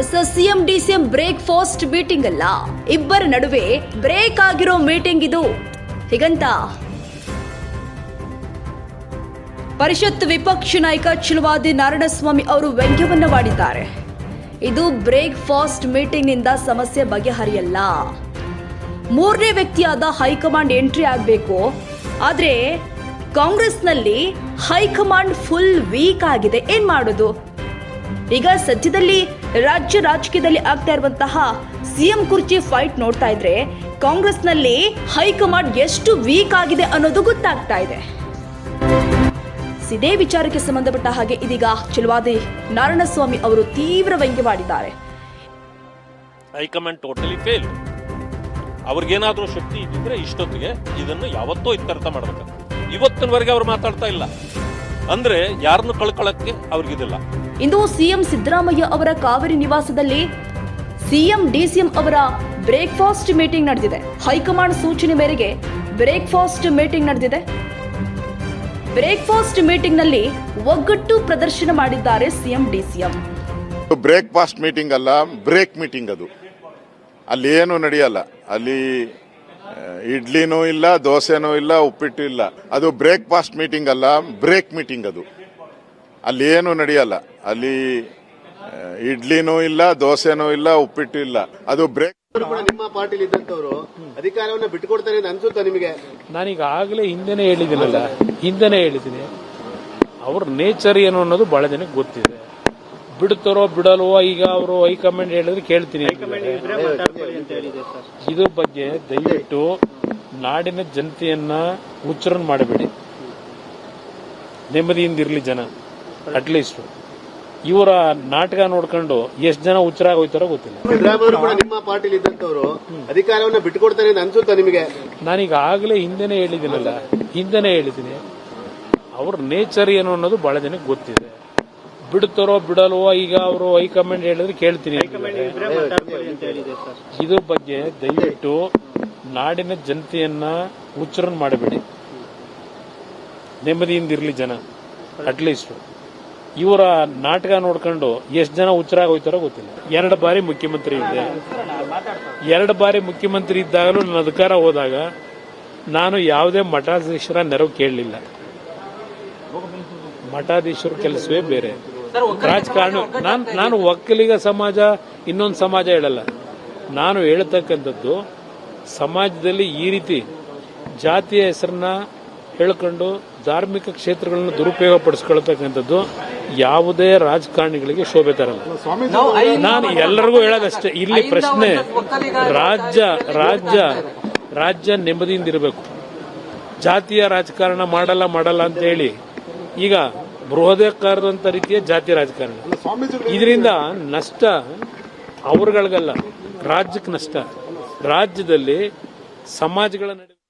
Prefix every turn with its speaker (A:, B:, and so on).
A: CM, DCM breakfast meeting ಅಲ್ಲ. ಇಬ್ಬರ ನಡುವೆ ಬ್ರೇಕ್ ಆಗಿರೋ ಮೀಟಿಂಗ್ ಇದು. ಹೀಗಂತ. ಪರಿಷತ್ ವಿಪಕ್ಷ ನಾಯಕ ಚಿಲುವಾದಿ ನಾರಾಯಣಸ್ವಾಮಿ ಅವರು ವ್ಯಂಗ್ಯವನ್ನು ಮಾಡಿದ್ದಾರೆ. ಇದು ಬ್ರೇಕ್ ಫಾಸ್ಟ್ ಮೀಟಿಂಗ್ನಿಂದ ಸಮಸ್ಯೆ ಬಗೆಹರಿಯಲ್ಲ. ಮೂರನೇ ವ್ಯಕ್ತಿಯಾದ ಹೈಕಮಾಂಡ್ ಎಂಟ್ರಿ ಆಗಬೇಕು. ಆದರೆ ಕಾಂಗ್ರೆಸ್ನಲ್ಲಿ ಹೈಕಮಾಂಡ್ ಫುಲ್ ವೀಕ್ ಆಗಿದೆ. ಏನ್ ಮಾಡೋದು? ಈಗ ಸದ್ಯದಲ್ಲಿ ರಾಜ್ಯ ರಾಜಕೀಯದಲ್ಲಿ ಆಗ್ತಾ ಇರುವಂತಹ ಸಿಎಂ ಕುರ್ಚಿ ಫೈಟ್ ನೋಡ್ತಾ ಇದ್ರೆ ಕಾಂಗ್ರೆಸ್ನಲ್ಲಿ ಹೈಕಮಾಂಡ್ ಎಷ್ಟು ವೀಕ್ ಆಗಿದೆ ಅನ್ನೋದು ಗೊತ್ತಾಗ್ತಾ ಇದೆ. ಇದೇ ವಿಚಾರಕ್ಕೆ ಸಂಬಂಧಪಟ್ಟ ಹಾಗೆ ಇದೀಗ ಚಿಲ್ವಾದಿ ನಾರಾಯಣಸ್ವಾಮಿ ಅವರು ತೀವ್ರ ವ್ಯಂಗ್ಯ ಮಾಡಿದ್ದಾರೆ.
B: ಹೈಕಮಾಂಡ್ ಟೋಟಲಿ ಫೇಲ್ ಅವ್ರಿಗೇನಾದ್ರೂ ಶಕ್ತಿ ಇದ್ದಿದ್ರೆ ಇಷ್ಟೊತ್ತಿಗೆ ಇದನ್ನು ಯಾವತ್ತೋ ಇತ್ಯರ್ಥ ಮಾಡ್ಬೇಕು ಇವತ್ತಿನವರೆಗೆ ಅವ್ರು ಮಾತಾಡ್ತಾ ಇಲ್ಲ. ಅಂದ್ರೆ ಯಾರನ್ನು ಕಳ್ಕೊಳ್ಳಕ್ಕೆ ಅವ್ರಿಗಿದಿಲ್ಲ
A: ಇಂದು ಸಿಎಂ ಸಿದ್ದರಾಮಯ್ಯ ಅವರ ಕಾವೇರಿ ನಿವಾಸದಲ್ಲಿ ಸಿಎಂ ಡಿಸಿಎಂ ಅವರ ಬ್ರೇಕ್ಫಾಸ್ಟ್ ಮೀಟಿಂಗ್ ನಡೆದಿದೆ. ಹೈಕಮಾಂಡ್ ಸೂಚನೆ ಮೇರೆಗೆ ಬ್ರೇಕ್ಫಾಸ್ಟ್ ಮೀಟಿಂಗ್ ನಡೆದಿದೆ. ಬ್ರೇಕ್ಫಾಸ್ಟ್ ಮೀಟಿಂಗ್ನಲ್ಲಿ ಒಗ್ಗಟ್ಟು ಪ್ರದರ್ಶನ ಮಾಡಿದ್ದಾರೆ ಸಿಎಂ ಡಿಸಿಎಂ.
C: ಬ್ರೇಕ್ಫಾಸ್ಟ್ ಮೀಟಿಂಗ್ ಅಲ್ಲ ಬ್ರೇಕ್ ಮೀಟಿಂಗ್ ಅದು. ಅಲ್ಲಿ ಏನು ನಡೆಯಲ್ಲ. ಅಲ್ಲಿ ಇಡ್ಲಿನೂ ಇಲ್ಲ ದೋಸೆನೂ ಇಲ್ಲ ಉಪ್ಪಿಟ್ಟು ಇಲ್ಲ. ಅದು ಬ್ರೇಕ್ಫಾಸ್ಟ್ ಮೀಟಿಂಗ್ ಅಲ್ಲ ಬ್ರೇಕ್ ಮೀಟಿಂಗ್ ಅದು. ಅಲ್ಲಿ ಏನು ನಡೆಯಲ್ಲ. ಅಲ್ಲಿ ಇಡ್ಲಿನೂ ಇಲ್ಲ ದೋಸೆನೂ ಇಲ್ಲ ಉಪ್ಪಿಟ್ಟು ಇಲ್ಲ. ಅದು ಬ್ರೇಕ್
D: ನಿಮ್ಮ ಪಾರ್ಟಿಲಿ ಇದ್ದಂತವ್ರು ಅಧಿಕಾರವನ್ನ ಬಿಟ್ಟುಕೊಡ್ತಾರೆ ಅಂತ ಅನ್ಸುತ್ತಾ ನಿಮಗೆ?
E: ನಾನೀಗ ಆಗಲೇ ಹಿಂದೆನೇ ಹೇಳಿದ್ದೀನಲ್ಲ ಹಿಂದೆನೇ ಹೇಳಿದ್ದೀನಿ. ಅವ್ರ ನೇಚರ್ ಏನು ಅನ್ನೋದು ಬಹಳ ಜನಕ್ಕೆ ಗೊತ್ತಿದೆ. ಬಿಡ್ತಾರೋ ಬಿಡಲ್ವೋ ಈಗ ಅವರು ಹೈಕಮಾಂಡ್ ಹೇಳಿದ್ರೆ ಕೇಳ್ತೀನಿ. ಇದ್ರ ಬಗ್ಗೆ ದಯವಿಟ್ಟು ನಾಡಿನ ಜನತೆಯನ್ನ ಹುಚ್ಚರನ್ ಮಾಡಬೇಡಿ. ನೆಮ್ಮದಿಯಿಂದ ಇರ್ಲಿ ಜನ ಅಟ್ಲೀಸ್ಟ್ ಇವರ ನಾಟಕ ನೋಡ್ಕೊಂಡು ಎಷ್ಟು ಜನ ಹುಚ್ಚರಾಗಿ ಹೋಯ್ತಾರೋ ಗೊತ್ತಿಲ್ಲ.
D: ಸಿದ್ದರಾಮಯ್ಯ ಕೂಡ ನಿಮ್ಮ ಪಾರ್ಟಿಲಿ ಇದ್ದಂತವರು ಅಧಿಕಾರವನ್ನ ಬಿಟ್ಟುಕೊಡ್ತಾರೆ ಅಂತ ಅನ್ಸುತ್ತಾ ನಿಮಗೆ?
E: ನಾನೀಗ ಆಗ್ಲೇ ಹಿಂದೆನೇ ಹೇಳಿದ್ದೀನಲ್ಲ ಹಿಂದೆನೇ ಹೇಳಿದ್ದೀನಿ. ಅವ್ರ ನೇಚರ್ ಏನು ಅನ್ನೋದು ಬಹಳ ಜನಕ್ಕೆ ಗೊತ್ತಿದೆ. ಬಿಡ್ತಾರೋ ಬಿಡಲ್ವೋ ಈಗ ಅವರು ಹೈಕಮಾಂಡ್ ಹೇಳಿದ್ರೆ ಕೇಳ್ತೀನಿ. ಇದ್ರ ಬಗ್ಗೆ ದಯವಿಟ್ಟು ನಾಡಿನ ಜನತೆಯನ್ನ ಹುಚ್ಚರನ್ ಮಾಡಬೇಡಿ. ನೆಮ್ಮದಿಯಿಂದ ಇರ್ಲಿ ಜನ ಅಟ್ಲೀಸ್ಟ್ ಇವರ ನಾಟಕ ನೋಡ್ಕೊಂಡು ಎಷ್ಟು ಜನ ಉಚ್ಚರ ಹೋಯ್ತಾರೋ ಗೊತ್ತಿಲ್ಲ. ಎರಡು ಬಾರಿ ಮುಖ್ಯಮಂತ್ರಿ ಇದ್ದೆ ಎರಡು ಬಾರಿ ಮುಖ್ಯಮಂತ್ರಿ ಇದ್ದಾಗಲೂ ನನ್ನ ಅಧಿಕಾರ ಹೋದಾಗ ನಾನು ಯಾವುದೇ ಮಠಾಧೀಶರ ನೆರವು ಕೇಳಲಿಲ್ಲ. ಮಠಾಧೀಶರ ಕೆಲಸವೇ ಬೇರೆ. ರಾಜಕಾರಣ ನಾನು ನಾನು ಒಕ್ಕಲಿಗ ಸಮಾಜ ಇನ್ನೊಂದು ಸಮಾಜ ಹೇಳಲ್ಲ. ನಾನು ಹೇಳ್ತಕ್ಕಂಥದ್ದು ಸಮಾಜದಲ್ಲಿ ಈ ರೀತಿ ಜಾತಿಯ ಹೆಸರನ್ನ ಹೇಳ್ಕೊಂಡು ಧಾರ್ಮಿಕ ಕ್ಷೇತ್ರಗಳನ್ನು ದುರುಪಯೋಗ ಪಡಿಸ್ಕೊಳ್ತಕ್ಕಂಥದ್ದು ಯಾವುದೇ ರಾಜಕಾರಣಿಗಳಿಗೆ ಶೋಭೆ ತರಲ್ಲ. ನಾನು ಎಲ್ಲರಿಗೂ ಹೇಳೋದಷ್ಟೇ ಇಲ್ಲಿ ಪ್ರಶ್ನೆ ರಾಜ್ಯ ರಾಜ್ಯ ರಾಜ್ಯ ನೆಮ್ಮದಿಯಿಂದ ಇರಬೇಕು ಜಾತಿಯ ರಾಜಕಾರಣ ಮಾಡಲ್ಲ ಮಾಡಲ್ಲ ಅಂತ ಹೇಳಿ ಈಗ ಬೃಹದಾಕಾರದಂತ ರೀತಿಯ ಜಾತಿ ರಾಜಕಾರಣ. ಇದರಿಂದ ನಷ್ಟ ಅವರುಗಳಿಗಲ್ಲ ರಾಜ್ಯಕ್ಕೆ ನಷ್ಟ. ರಾಜ್ಯದಲ್ಲಿ ಸಮಾಜಗಳ ನಡುವೆ